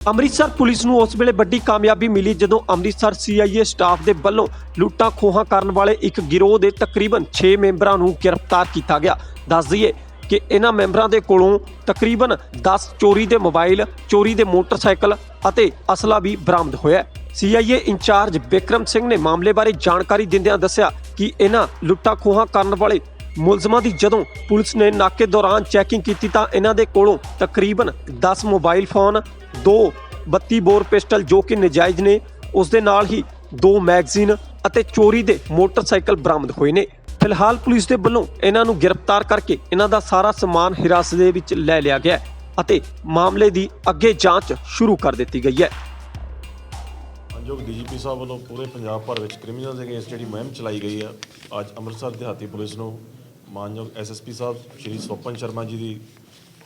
Amritsar police ਨੂੰ ਉਸ ਵੇਲੇ ਵੱਡੀ ਕਾਮਯਾਬੀ ਮਿਲੀ ਜਦੋਂ ਅੰਮ੍ਰਿਤਸਰ ਸੀਆਈਏ ਸਟਾਫ ਦੇ ਵੱਲੋਂ ਲੁੱਟਾਂ ਖੋਹਾਂ ਕਰਨ ਵਾਲੇ ਇੱਕ ਗਿਰੋਹ ਦੇ ਤਕਰੀਬਨ 6 ਮੈਂਬਰਾਂ ਨੂੰ ਗ੍ਰਿਫਤਾਰ ਕੀਤਾ ਗਿਆ। ਦੱਸ ਦਈਏ ਕਿ ਇਹਨਾਂ ਮੈਂਬਰਾਂ ਦੇ ਕੋਲੋਂ ਤਕਰੀਬਨ 10 ਚੋਰੀ ਦੇ ਮੋਬਾਈਲ, ਚੋਰੀ ਦੇ ਮੋਟਰਸਾਈਕਲ ਅਤੇ ਅਸਲਾ ਵੀ ਬਰਾਮਦ ਹੋਇਆ ਸੀਆਈਏ ਇੰਚਾਰਜ ਵਿਕਰਮ ਸਿੰਘ ਨੇ ਮਾਮਲੇ ਬਾਰੇ ਜਾਣਕਾਰੀ ਦਿੰਦਿਆਂ ਦੱਸਿਆ ਕਿ ਇਹਨਾਂ ਲੁੱਟਾਂ ਖੋਹਾਂ ਕਰਨ ਵਾਲੇ ਮੁਲਜ਼ਮਾਂ ਦੀ ਜਦੋਂ ਪੁਲਿਸ ਨੇ ਨਾਕੇ ਦੌਰਾਨ ਚੈਕਿੰਗ ਕੀਤੀ ਤਾਂ ਇਹਨਾਂ ਦੇ ਕੋਲੋਂ ਤਕਰੀਬਨ 10 ਮੋਬਾਈਲ ਫੋਨ ਦੋ 32 ਬੋਰ ਪਿਸਟਲ ਜੋ ਕਿ ਨਜਾਇਜ਼ ਨੇ, ਉਸ ਦੇ ਨਾਲ ਹੀ ਦੋ ਮੈਗਜ਼ੀਨ ਅਤੇ ਚੋਰੀ ਦੇ ਮੋਟਰਸਾਈਕਲ ਬਰਾਮਦ ਹੋਏ ਨੇ। ਫਿਲਹਾਲ ਪੁਲਿਸ ਦੇ ਵੱਲੋਂ ਇਹਨਾਂ ਨੂੰ ਗ੍ਰਿਫਤਾਰ ਕਰਕੇ ਇਹਨਾਂ ਦਾ ਸਾਰਾ ਸਮਾਨ ਹਿਰਾਸਤ ਦੇ ਵਿੱਚ ਲੈ ਲਿਆ ਗਿਆ ਅਤੇ ਮਾਮਲੇ ਦੀ ਅੱਗੇ ਜਾਂਚ ਸ਼ੁਰੂ ਕਰ ਦਿੱਤੀ ਗਈ ਹੈ। ਮਾਨਯੋਗ ਡੀਜੀਪੀ ਸਾਹਿਬ ਵੱਲੋਂ ਪੂਰੇ ਪੰਜਾਬ ਭਰ ਵਿੱਚ ਕ੍ਰਿਮੀਨਲਸ ਅਗੇਂਸਟ ਜਿਹੜੀ ਮੁਹਿੰਮ ਚਲਾਈ ਗਈ ਆ, ਅੱਜ ਅੰਮ੍ਰਿਤਸਰ ਦਿਹਾਤੀ ਪੁਲਿਸ ਨੂੰ ਮਾਨਯੋਗ ਐਸਐਸਪੀ ਸਾਹਿਬ ਸ਼੍ਰੀ ਸਵਪਨ ਸ਼ਰਮਾ ਜੀ ਦੀ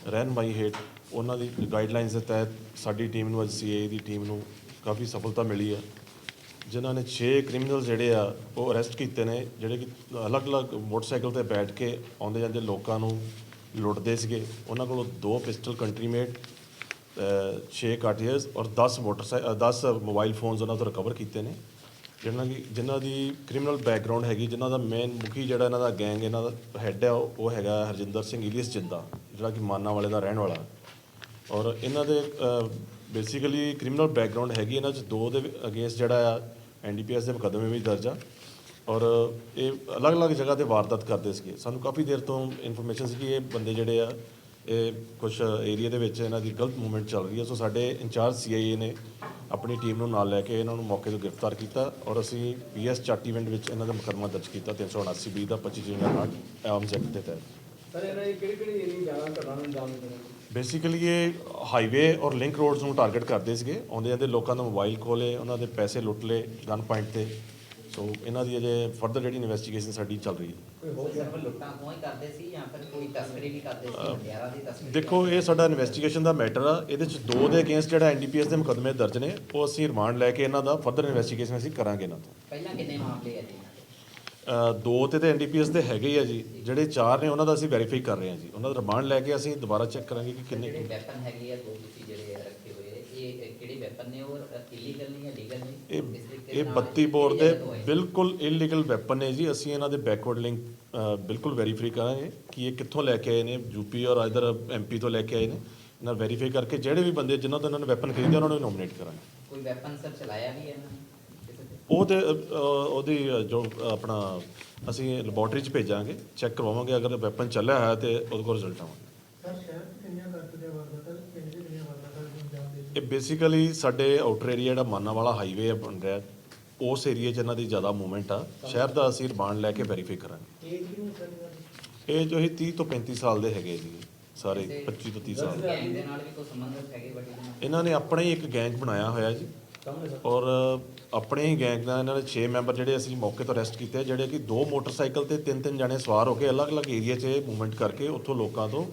ਰਹਿਨਮਾਈ ਹੇਠ ਉਹਨਾਂ ਦੀ ਗਾਈਡਲਾਈਨਸ ਦੇ ਤਹਿਤ ਸਾਡੀ ਟੀਮ ਨੂੰ ਅੱਜ ਸੀਏ ਦੀ ਟੀਮ ਨੂੰ ਕਾਫੀ ਸਫਲਤਾ ਮਿਲੀ ਆ ਜਿਨ੍ਹਾਂ ਨੇ 6 ਕ੍ਰਿਮੀਨਲ ਜਿਹੜੇ ਆ, ਉਹ ਅਰੈਸਟ ਕੀਤੇ ਨੇ, ਜਿਹੜੇ ਕਿ ਅਲੱਗ-ਅਲੱਗ ਮੋਟਰਸਾਈਕਲ ਤੇ ਬੈਠ ਕੇ ਆਉਂਦੇ ਜਾਂਦੇ ਲੋਕਾਂ ਨੂੰ ਲੁੱਟਦੇ ਸੀਗੇ। ਉਹਨਾਂ ਕੋਲੋਂ ਦੋ ਪਿਸਟਲ ਕੰਟਰੀ ਮੇਡ 6 ਕਾਰਟੇਜ ਔਰ 10 ਮੋਟਰਸਾਈਕਲ 10 ਮੋਬਾਈਲ ਫੋਨਸ ਉਹਨਾਂ ਤੋਂ ਰਿਕਵਰ ਕੀਤੇ ਨੇ। ਜਿਹਨਾਂ ਦੀ, ਜਿਨ੍ਹਾਂ ਦੀ ਕ੍ਰਿਮੀਨਲ ਬੈਕਗ੍ਰਾਉਂਡ ਹੈਗੀ, ਜਿਨ੍ਹਾਂ ਦਾ ਮੇਨ ਮੁਖੀ ਜਿਹੜਾ ਇਹਨਾਂ ਦਾ ਗੈਂਗ ਇਹਨਾਂ ਦਾ ਹੈੱਡ ਹੈ ਉਹ ਉਹ ਹੈਗਾ ਹਰਜਿੰਦਰ ਸਿੰਘ ਇਲੀਅਸ ਜਿੰਦਾ। ਜਿਹੜਾ ਕਿ ਮਾਨਾ ਵਾਲੇ ਦਾ ਰਹਿਣ ਵਾਲਾ। ਔਰ ਇਹਨਾਂ ਦੇ ਬੇਸਿਕਲੀ ਕ੍ਰਿਮੀਨਲ ਬੈਕਗ੍ਰਾਉਂਡ ਹੈਗੀ ਇਹਨਾਂ 'ਚ, ਦੋ ਦੇ ਅਗੇਂਸਟ ਜਿਹੜਾ ਆ ਐਨਡੀਪੀਐਸ ਦੇ ਮੁਕੱਦਮੇ ਵੀ ਦਰਜ ਆ। ਔਰ ਇਹ ਅਲੱਗ-ਅਲੱਗ ਜਗ੍ਹਾ ਤੇ ਵਾਰਦਾਤ ਕਰਦੇ ਸੀਗੇ। ਸਾਨੂੰ ਕਾਫੀ ਦੇਰ ਤੋਂ ਇਨਫੋਰਮੇਸ਼ਨ ਸੀ ਕਿ ਇਹ ਬੰਦੇ ਜਿਹੜੇ ਆ, ਇਹ ਕੁਝ ਏਰੀਆ ਦੇ ਵਿੱਚ ਇਹਨਾਂ ਦੀ ਗਲਤ ਮੂਵਮੈਂਟ ਚੱਲ ਰਹੀ ਹੈ ਸੋ ਸਾਡੇ ਇੰਚਾਰਜ ਸੀਆਈਏ ਨੇ ਆਪਣੀ ਟੀਮ ਨੂੰ ਨਾਲ ਲੈ ਕੇ ਇਹਨਾਂ ਨੂੰ ਮੌਕੇ ਤੋਂ ਗ੍ਰਿਫਤਾਰ ਕੀਤਾ ਔਰ ਅਸੀਂ ਪੀਐਸ ਚਾਟੀ ਇਵੈਂਟ ਵਿੱਚ ਇਹਨਾਂ ਦਾ ਮੁਕੱਦਮਾ ਦਰਜ ਕੀਤਾ 379 ਬੀ ਦਾ 25 ਜੀਰੋ ਆਠ ਆਰਮਸ ਐਕਟ ਦੇ ਤਹਿਤ। ਸਰ ਇਹਨਾਂ ਦੀ ਕਿਹੜੀ ਕਿਹੜੀ ਇੰਨੀ ਜ਼ਿਆਦਾ ਘਟਨਾ ਨੂੰ ਅੰਜਾਮ ਦਿੰਦੇ ਨੇ ਬੇਸਿਕਲੀ ਇਹ ਹਾਈਵੇ ਔਰ ਲਿੰਕ ਰੋਡਸ ਨੂੰ ਟਾਰਗੇਟ ਕਰਦੇ ਸੀਗੇ। ਆਉਂਦੇ ਜਾਂਦੇ ਲੋਕਾਂ ਦਾ ਮੋਬਾਈਲ ਖੋਲੇ ਉਹਨਾਂ ਦੇ ਪੈਸੇ ਲੁੱਟ ਲਏ ਗਨ ਪੁਆਇੰਟ ਤੇ। ਸੋ ਇਹਨਾਂ ਦੀ ਅਜੇ ਫਰਦਰ ਜਿਹੜੀ ਇਨਵੈਸਟੀਗੇਸ਼ਨ ਸਾਡੀ ਚੱਲ ਰਹੀ ਹੈ। ਕੋਈ ਹੋਰ ਸਿਰਫ ਲੁੱਟਾਂ ਖੋਹਾਂ ਹੀ ਕਰਦੇ ਸੀ ਜਾਂ ਫਿਰ ਕੋਈ ਤਸਕਰੀ ਵੀ ਕਰਦੇ ਸੀ ਹਥਿਆਰਾਂ ਦੀ ਤਸਕਰੀ? ਦੇਖੋ ਇਹ ਸਾਡਾ ਇਨਵੈਸਟੀਗੇਸ਼ਨ ਦਾ ਮੈਟਰ ਆ। ਇਹਦੇ ਚ ਦੋ ਦੇ ਅਗੇਂਸਟ ਜਿਹੜਾ ਐਨਡੀਪੀਐਸ ਦੇ ਮੁਕੱਦਮੇ ਦਰਜ ਨੇ ਉਹ ਅਸੀਂ ਰਿਮਾਂਡ ਲੈ ਕੇ ਇਹਨਾਂ ਦਾ ਫਰਦਰ ਇਨਵੈਸਟੀਗੇਸ਼ਨ ਅਸੀਂ ਕਰਾਂਗੇ ਇਹਨਾਂ ਤੋਂ। ਪਹਿਲਾਂ ਕਿੰਨੇ ਮਾਮਲੇ ਆ ਜੀ? ਦੋ ਤੇ ਤੇ ਐਨਡੀਪੀਐਸ ਦੇ ਹੈਗੇ ਹੀ ਆ ਜੀ। ਜਿਹੜੇ ਚਾਰ ਨੇ ਉਹਨਾਂ ਦਾ ਅਸੀਂ ਵੈਰੀਫਾਈ ਕਰ ਰਹੇ ਹਾਂ ਜੀ। ਉਹਨਾਂ ਦਾ ਰਿਮਾਂਡ ਲੈ ਕੇ ਅਸੀਂ ਦੁਬਾਰਾ ਚੈੱਕ ਕਰਾਂਗੇ ਕਿ ਕਿੰਨੇ ਵੈਪਨ ਹੈਗੇ ਆ ਦੋ ਤੁਸੀਂ ਜਿਹੜੇ ਰੱਖੇ ਹੋਏ ਇਹ ਕਿਹੜੇ ਵੈਪਨ ਨੇ? ਔਰ ਇਲੀਗਲ ਨੇ ਜਾਂ ਲੀਗਲ ਨੇ? ਇਹ ਕਿਸ ਤਰੀਕੇ ਇਹ ਨਾਲ 32 ਬੋਰ ਦੇ? ਬਿਲਕੁਲ ਇਲੀਗਲ ਵੈਪਨ ਨੇ ਜੀ। ਅਸੀਂ ਇਹਨਾਂ ਦੇ ਬੈਕਵਰਡ ਲਿੰਕ ਬਿਲਕੁਲ ਵੈਰੀਫਾਈ ਕਰਾਂਗੇ ਕਿ ਇਹ ਕਿੱਥੋਂ ਲੈ ਕੇ ਆਏ ਨੇ। ਯੂਪੀ ਔਰ ਇਧਰ ਐਮਪੀ ਤੋਂ ਲੈ ਕੇ ਆਏ ਨੇ। ਇਹਨਾਂ ਵੈਰੀਫਾਈ ਕਰਕੇ ਜਿਹੜੇ ਵੀ ਬੰਦੇ ਜਿਨ੍ਹਾਂ ਤੋਂ ਇਹਨਾਂ ਨੇ ਵੈਪਨ ਖਰੀਦੇ ਉਹਨਾਂ ਨੂੰ ਨੋਮੀਨੇਟ ਕਰਾਂਗੇ। ਕੋਈ ਵੈਪਨ ਸਰ ਚਲਾਇਆ ਵੀ ਹੈ ਇਹਨਾਂ ਨੇ? ਉਹ ਤੇ ਅ, ਉਹਦੀ ਜੋ ਆਪਣਾ ਅਸੀਂ ਲੈਬੋਰਟਰੀ 'ਚ ਭੇਜਾਂਗੇ ਚੈੱਕ ਕਰਵਾਵਾਂਗੇ ਅਗਰ ਵੈਪਨ ਚੱਲਿਆ ਹੈ ਤੇ ਉਹਦੇ ਕੋਲ ਰਿਜ਼ਲਟ ਆਵਾਂਗੇ। ਸਰ ਸ਼ਹਿਰ 'ਚ ਕਿੰਨੀਆਂ ਕਰ ਦੇ ਵਾਰਦਾਤਾਂ ਪਿੰਡ 'ਚ ਕਿੰਨੀਆਂ ਵਾਰਦਾਤਾਂ ਅੰਜਾਮ ਦੇ ਇਹ ਬੇਸਿਕਲੀ ਸਾਡੇ ਆਊਟਰ ਏਰੀਆ ਜਿਹੜਾ ਮਾਨਾ ਵਾਲਾ ਹਾਈਵੇ ਬਣ ਰਿਹਾ ਉਸ ਏਰੀਆ 'ਚ ਇਹਨਾਂ ਦੀ ਜ਼ਿਆਦਾ ਮੂਵਮੈਂਟ ਆ। ਸ਼ਹਿਰ ਦਾ ਅਸੀਂ ਰਿਮਾਂਡ ਲੈ ਕੇ ਵੈਰੀਫਾਈ ਕਰਾਂਗੇ। ਏਜ ਕਿੰਨੀ ਸਰ ਇਹਨਾਂ ਦੀ? ਇਹ ਜੋ ਹੀ 30 ਤੋਂ 35 ਸਾਲ ਦੇ ਹੈਗੇ ਜੀ ਸਾਰੇ ਕਿਸੇ 25 ਤੋਂ 30 ਸਾਲ। ਦੇ। ਗੈਂਗ ਦੇ ਨਾਲ ਵੀ ਕੋਈ ਸੰਬੰਧ ਹੈਗੇ ਨਾਲ? ਇਹਨਾਂ ਨੇ ਆਪਣਾ ਹੀ ਇੱਕ ਗੈਂਗ ਬਣਾਇਆ ਹੋਇਆ ਜੀ। ਔਰ ਆਪਣੇ ਹੀ ਗੈਂਗ ਨਾਲ ਇਹਨਾਂ ਦੇ 6 ਮੈਂਬਰ ਜਿਹੜੇ ਅਸੀਂ ਮੌਕੇ ਤੋਂ ਅਰੈਸਟ ਕੀਤੇ ਜਿਹੜੇ ਕਿ ਦੋ ਮੋਟਰਸਾਈਕਲ ਤੇ ਤਿੰਨ ਤਿੰਨ ਜਣੇ ਸਵਾਰ ਹੋ ਕੇ ਅਲੱਗ-ਅਲੱਗ ਏਰੀਆ 'ਚ ਮੂਵਮੈਂਟ ਕਰਕੇ ਉੱਥੋਂ ਲੋਕਾਂ ਤੋਂ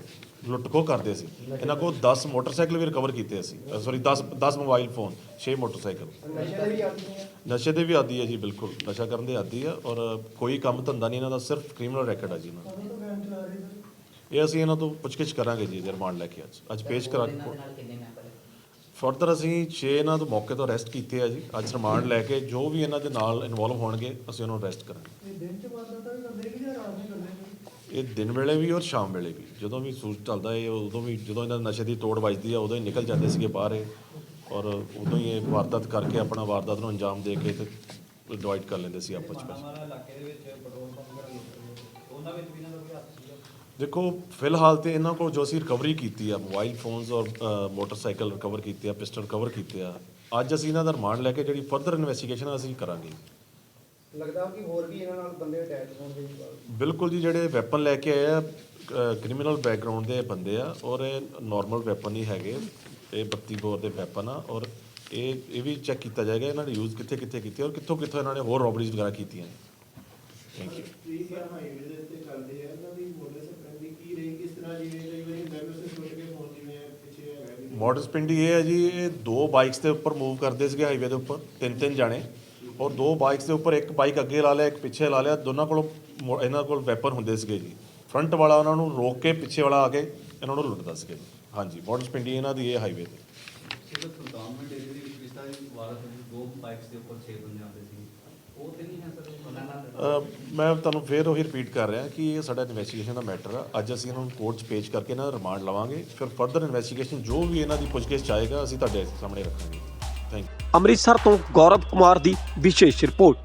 ਲੁੱਟ-ਖੋਹ ਕਰਦੇ ਸੀ। ਇਹਨਾਂ ਕੋਲ 10 ਮੋਟਰਸਾਈਕਲ ਵੀ ਰਿਕਵਰ ਕੀਤੇ ਅਸੀਂ। Sorry 10 10 mobile phone 6 motorcycle. ਨਸ਼ੇ ਦੇ ਵੀ ਆਦੀ ਹੈ। ਨਸ਼ੇ ਦੇ ਵੀ ਆਦੀ ਹੈ ਜੀ ਬਿਲਕੁਲ। ਨਸ਼ਾ ਕਰਨ ਦੇ ਆਦੀ ਆ ਔਰ ਕੋਈ ਕੰਮ ਧੰਦਾ ਨਹੀਂ ਇਹਨਾਂ ਦਾ ਸਿਰਫ ਕ੍ਰਿਮੀਨਲ ਰੈਕੋਰਡ ਆ ਜੀ ਇਹਨਾਂ ਦਾ। ਇਹ ਅਸੀਂ ਇਹਨਾਂ ਤੋਂ ਪੁੱਛਗਿੱਛ ਕਰਾਂਗੇ ਜੀ ਰਿਮਾਂਡ ਲੈ ਕੇ ਅੱਜ। ਅੱਜ ਪੇਸ਼ ਕਰਾ ਫਰਦਰ ਅਸੀਂ 6 ਇਹਨਾਂ ਤੋਂ ਮੌਕੇ ਤੋਂ ਅਰੈਸਟ ਕੀਤੇ ਆ ਜੀ। ਅੱਜ ਰਿਮਾਂਡ ਲੈ ਕੇ ਜੋ ਵੀ ਇਹਨਾਂ ਦੇ ਨਾਲ ਇਨਵੋਲਵ ਹੋਣਗੇ ਅਸੀਂ ਉਹਨਾਂ ਨੂੰ ਅਰੈਸਟ ਕਰਾਂਗੇ। ਇਹ ਦਿਨ 'ਚ ਵਾਰਦਾਤਾਂ ਵੀ ਕਰਦੇ ਕਿ ਜਾਂ ਰਾਤ ਨੂੰ ਕਰਦੇ ਨੇ ਇਹ ਦਿਨ ਵੇਲੇ ਵੀ ਔਰ ਸ਼ਾਮ ਵੇਲੇ ਵੀ। ਜਦੋਂ ਵੀ ਸੂਰਜ ਚੱਲਦਾ ਹੈ ਉਦੋਂ ਵੀ ਜਦੋਂ ਇਹਨਾਂ ਦੇ ਨਸ਼ੇ ਦੀ ਤੋੜ ਵੱਜਦੀ ਆ ਉਦੋਂ ਹੀ ਨਿਕਲ ਜਾਂਦੇ ਸੀਗੇ ਬਾਹਰ ਇਹ। ਔਰ ਉਦੋਂ ਹੀ ਇਹ ਵਾਰਦਾਤ ਕਰਕੇ ਆਪਣਾ ਵਾਰਦਾਤ ਨੂੰ ਅੰਜਾਮ ਦੇ ਕੇ ਤੇ ਡਿਵਾਈਡ ਕਰ ਲੈਂਦੇ ਸੀ ਆਪਸ ਵਿੱਚ। ਮਾਨਾਵਾਲਾ ਇਲਾਕੇ ਦੇ ਵਿੱਚ ਪੈਟਰੋਲ ਪੰਪ ਵਗੈਰਾ ਲੁੱਟ ਰਹੇ ਉਹਨਾਂ ਵਿੱਚ ਵੀ ਇਹਨਾਂ ਦਾ ਕੋਈ ਹੱਥ ਦੇਖੋ ਫਿਲਹਾਲ ਤੇ ਇਹਨਾਂ ਕੋਲ ਜੋ ਅਸੀਂ ਰਿਕਵਰੀ ਕੀਤੀ ਆ ਮੋਬਾਈਲ ਫੋਨਸ ਔਰ ਮੋਟਰਸਾਈਕਲ ਰਿਕਵਰ ਕੀਤੇ ਆ ਪਿਸਟਲ ਰਿਕਵਰ ਕੀਤੇ ਆ ਅੱਜ ਅਸੀਂ ਇਹਨਾਂ ਦਾ ਰਿਮਾਂਡ ਲੈ ਕੇ ਜਿਹੜੀ ਫਰਦਰ ਇਨਵੈਸਟੀਗੇਸ਼ਨ ਅਸੀਂ ਕਰਾਂਗੇ। ਲੱਗਦਾ ਕਿ ਹੋਰ ਵੀ ਇਹਨਾਂ ਨਾਲ ਬੰਦੇ ਅਟੈਚ ਹੋਣਗੇ ਬਿਲਕੁਲ ਜੀ ਜਿਹੜੇ ਵੈਪਨ ਲੈ ਕੇ ਆਏ ਆ ਕ੍ਰਿਮੀਨਲ ਬੈਕਗ੍ਰਾਉਂਡ ਦੇ ਬੰਦੇ ਆ ਔਰ ਇਹ ਨਾਰਮਲ ਵੈਪਨ ਨਹੀਂ ਹੈਗੇ ਇਹ 32 ਬੋਰ ਦੇ ਵੈਪਨ ਆ ਔਰ ਇਹ ਇਹ ਵੀ ਚੈੱਕ ਕੀਤਾ ਜਾਏਗਾ ਇਹਨਾਂ ਨੇ ਯੂਜ਼ ਕਿੱਥੇ ਕਿੱਥੇ ਕੀਤੇ ਔਰ ਕਿੱਥੋਂ ਕਿੱਥੋਂ ਇਹਨਾਂ ਨੇ ਹੋਰ ਰੋਬਰੀਜ਼ ਵਗੈਰਾ ਕੀਤੀਆਂ ਥੈਂਕ ਯੂ ਪ੍ਰੀਤ ਯਾਰ ਹਾਈਵੇ ਦੇ ਉੱਤੇ ਚੱਲਦੇ ਆ ਇਹਨਾਂ ਦੀ ਮੋਡਲ ਸਪਰੈਂਡ ਦੀ ਕੀ ਰਹੀ ਕਿਸ ਤਰ੍ਹਾਂ ਜਿਵੇਂ ਕਈ ਵਾਰੀ ਮੈਨੂੰ ਸੇ ਛੁੱਟ ਕੇ ਫੋਨ ਜਿਵੇਂ ਪਿੱਛੇ ਪਿੰਡੀ ਇਹ ਹੈ ਜੀ, ਇਹ ਦੋ ਬਾਈਕਸ ਦੇ ਉੱਪਰ ਮੂਵ ਕਰਦੇ ਸੀਗੇ ਹਾਈਵੇ ਦੇ ਉੱਪਰ, ਤਿੰਨ ਤਿੰਨ ਜਾਣੇ। ਔਰ ਦੋ ਬਾਈਕਸ ਦੇ ਉੱਪਰ ਇੱਕ ਬਾਈਕ ਅੱਗੇ ਲਾ ਲਿਆ, ਇੱਕ ਪਿੱਛੇ ਲਾ ਲਿਆ, ਦੋਨਾਂ ਕੋਲ ਇਹਨਾਂ ਕੋਲ ਵੈਪਨ ਹੁੰਦੇ ਸੀਗੇ ਜੀ। ਫਰੰਟ ਵਾਲਾ ਉਹਨਾਂ ਨੂੰ ਰੋਕ ਕੇ ਪਿੱਛੇ ਵਾਲਾ ਆ ਕੇ ਇਹਨਾਂ ਨੂੰ ਲੁੱਟਦਾ ਸੀਗਾ ਜੀ। ਹਾਂਜੀ ਮਾਡਲ ਪਿੰਡੀ ਇਹਨਾਂ ਦੀ ਇਹ ਹਾਈਵੇ ਤੇ। ਜਿਹੜਾ ਸੁਲਤਾਨਪੁਰ ਡੇਰੇ ਦੇ ਵਿੱਚ ਪਿਛਲਾ ਵਾਰ ਦੋ ਬਾਈਕਸ ਦੇ ਉੱਪਰ 6 ਬੰਦੇ ਆਉਂਦੇ ਸੀ ਮੈਂ ਤੁਹਾਨੂੰ ਫੇਰ ਉਹੀ ਰਿਪੀਟ ਕਰ ਰਿਹਾ ਕਿ ਇਹ ਸਾਡਾ ਇਨਵੈਸਟੀਗੇਸ਼ਨ ਦਾ ਮੈਟਰ ਆ। ਅੱਜ ਅਸੀਂ ਇਹਨਾਂ ਨੂੰ ਕੋਰਟ 'ਚ ਪੇਸ਼ ਕਰਕੇ ਇਹਨਾਂ ਦਾ ਰਿਮਾਂਡ ਲਵਾਂਗੇ। ਫਿਰ ਫਰਦਰ ਇਨਵੈਸਟੀਗੇਸ਼ਨ ਜੋ ਵੀ ਇਹਨਾਂ ਦੀ ਪੁੱਛਗਿੱਛ 'ਚ ਆਏਗਾ, ਅਸੀਂ ਤੁਹਾਡੇ ਸਾਹਮਣੇ ਰੱਖਾਂਗੇ। ਥੈਂਕ ਯੂ ਅੰਮ੍ਰਿਤਸਰ ਤੋਂ ਗੌਰਵ ਕੁਮਾਰ ਦੀ ਵਿਸ਼ੇਸ਼ ਰਿਪੋਰਟ